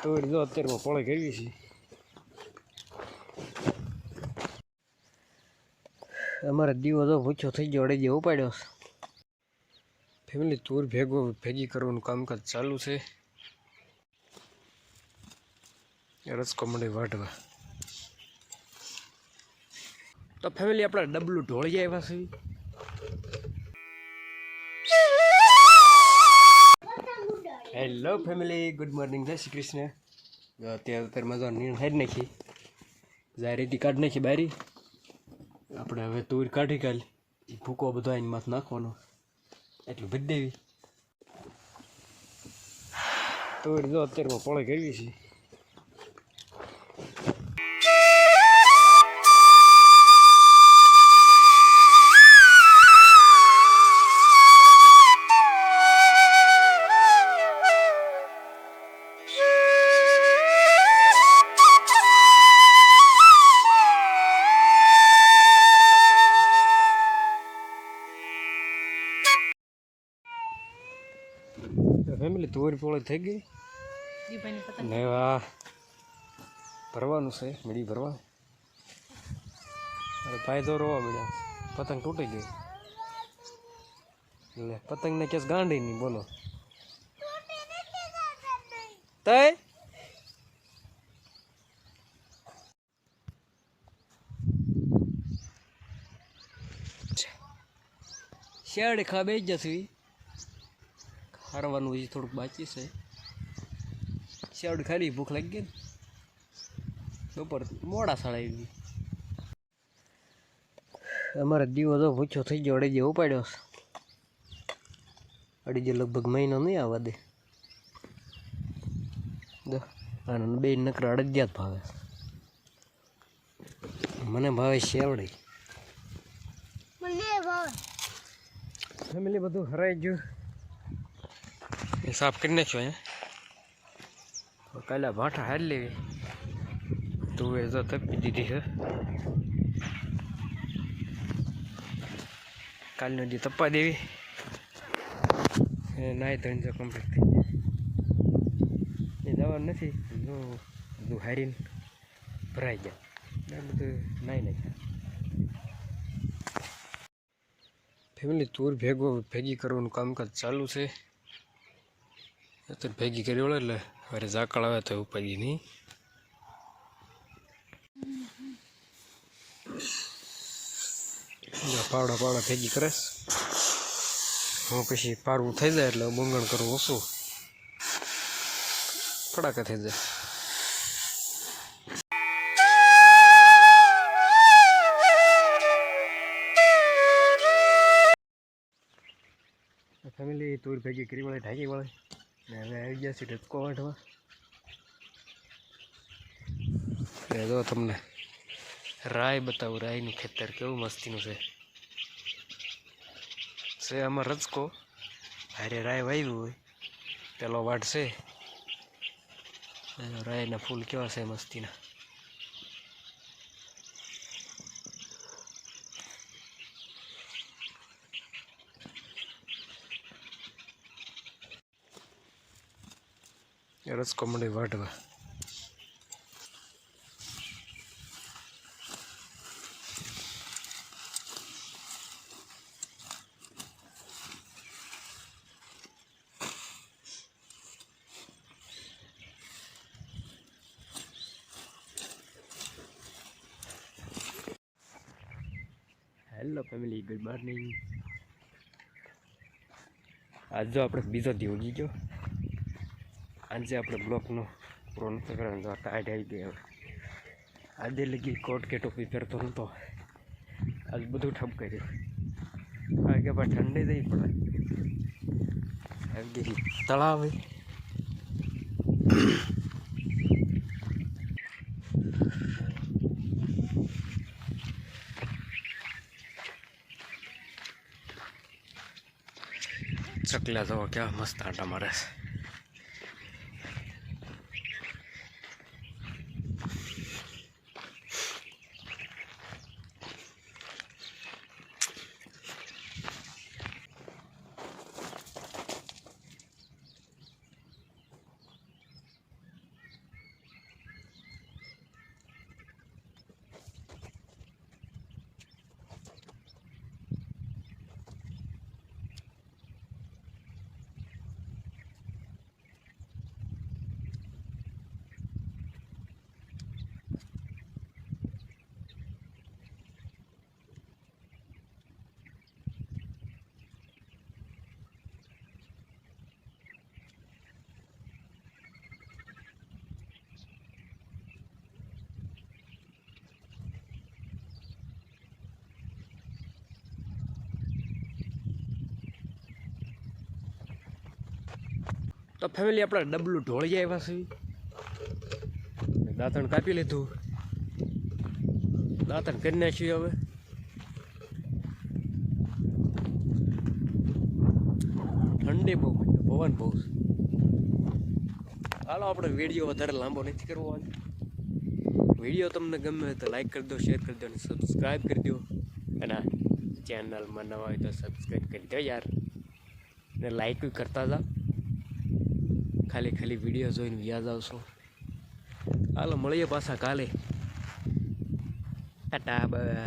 તો જો અત્યારમાં પોળે કરવી છે અમારે દીવો તો પૂછો થઈ ગયો અડે ઉપાડ્યો ફેમિલી તૂર ભેગો ભેગી કરવાનું કામકાજ ચાલુ છે રસકો મંડી વાટવા તો ફેમિલી આપણા ડબલું ઢોળી આવ્યા છે હેલો ફેમિલી ગુડ મોર્નિંગ જય શ્રી કૃષ્ણ અત્યારે અત્યારે મજા નીણ હારી નાખી. જાહેરીથી કાઢી નાખી બારી. આપણે હવે તુર કાઢી કાઢી. ભૂકો બધો આઈને માથે નાખવાનો. એટલું ભરી દેવી. તુર જો અત્યારમાં પોળે કરવી છે. ફેમિલી તુવેરી પોળે થઈ ગઈ. ને આ ભરવાનું છે મીડી ભરવા અરે ભાઈ તો રોવા મળ્યા પતંગ તૂટી ગઈ. એટલે પતંગને કેસ ગાંડી નહીં બોલો. તય? શેડ ખા બે જશે હારવાનું હજી થોડુંક બાકી છે. શેવડ ખાલી ભૂખ લાગી ગઈ ને. બપોર મોડા સાડા આવી અમારે દીવો તો પૂછો થઈ ગયો અડીજે ઉપાડ્યો છે. અડીજે લગભગ મહિનો નહીં આવવા દે. જો બે નકરા અડદિયા જ ભાવે. મને ભાવે શેવડી. ફેમિલી બધું હરાઈ ગયું. એ સાફ કરી નાખ્યો અહીંયા. કાલે ભાઠા હારી લેવી. તું એ તપી દીધી છે. કાલનો દી તપવા દેવી. એ નાય ધોઈને તો કમ્પ્લીટ થઈ એ દવાનું નથી. જો બધું હારીને ભરાઈ ગયા. બધું નાઈ નાખ્યા. ફેમિલી ટૂર ભેગો ભેગી કરવાનું કામકાજ ચાલુ છે. અત્યારે ભેગી કરી વળે એટલે હવે ઝાકળ આવે તો ઉપાડી નહીં પાવડા પાવડા ભેગી કરે હું પછી પારવું થઈ જાય એટલે બંગણ કરવું ઓછું કડાકા થઈ જાય ફેમિલી તુર ભેગી કરી વળે ઢાંકી વળે ને હવે આવી ગયા છે ઢચકો વાંટવા એ જો તમને રાય બતાવું રાયનું ખેતર કેવું મસ્તીનું છે છે આમાં રચકો હારે રાય વાવ્યું હોય પેલો વાટ છે રાયના ફૂલ કેવા છે મસ્તીના રચકો મંડી વાટવા હેલો ફેમિલી ગુડ મોર્નિંગ આજ જો આપણે બીજો દી ઉગી આજે આપણે બ્લોકનો પૂરો નથી કરવાનો, તો ટાઈટ આવી ગઈ હવે. આજે લગી કોટ કે ટોપી પહેરતો નહોતો. આજ બધું ઠપ કર્યું. કારણ કે ભાઈ ઠંડી થઈ પડે. આવી ગઈ તળાવ ચકલા જવા ક્યાં મસ્ત આંટા મારે છે. તો ફેમિલી આપણે ડબલું ઢોળી આવ્યા છે દાંતણ કાપી લીધું. દાંતણ કરી નાખ્યું હવે. ઠંડી બહુ પવન બહુ હાલો, આપણે વીડિયો વધારે લાંબો નથી કરવો આજે. વીડિયો તમને ગમે તો લાઈક કરી દો શેર કરી દો અને સબસ્ક્રાઈબ કરી દો. અને ચેનલમાં નવા હોય તો સબસ્ક્રાઈબ કરી દો યાર. ને લાઈક કરતા જાઓ. ખાલી ખાલી વીડિયો જોઈને યાદ આવશો હાલો મળીએ પાછા કાલે. Tata bye.